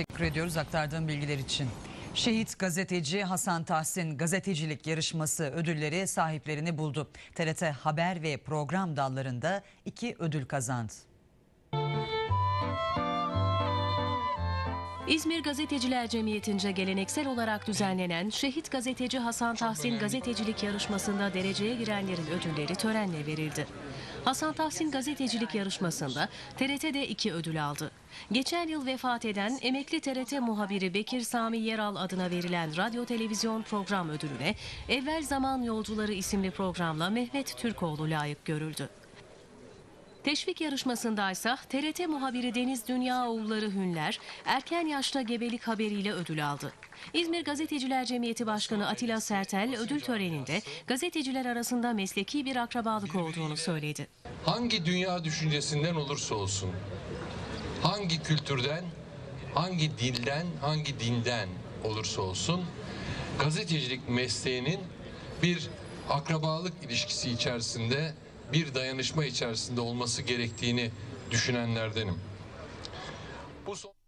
Teşekkür ediyoruz aktardığım bilgiler için. Şehit gazeteci Hasan Tahsin gazetecilik yarışması ödülleri sahiplerini buldu. TRT haber ve program dallarında iki ödül kazandı. İzmir Gazeteciler Cemiyeti'nce geleneksel olarak düzenlenen Şehit Gazeteci Hasan Tahsin gazetecilik yarışmasında dereceye girenlerin ödülleri törenle verildi. Hasan Tahsin gazetecilik yarışmasında TRT'de iki ödül aldı. Geçen yıl vefat eden emekli TRT muhabiri Bekir Sami Yeral adına verilen radyo televizyon program ödülüne Evvel Zaman Yolcuları isimli programla Mehmet Türkoğlu layık görüldü. Teşvik yarışmasındaysa TRT muhabiri Deniz Dünya Oğulları Hünler erken yaşta gebelik haberiyle ödül aldı. İzmir Gazeteciler Cemiyeti Başkanı Atilla Sertel ödül töreninde gazeteciler arasında mesleki bir akrabalık olduğunu söyledi. hangi dünya düşüncesinden olursa olsun, hangi kültürden, hangi dilden, hangi dinden olursa olsun, gazetecilik mesleğinin bir akrabalık ilişkisi içerisinde, bir dayanışma içerisinde olması gerektiğini düşünenlerdenim. Bu son...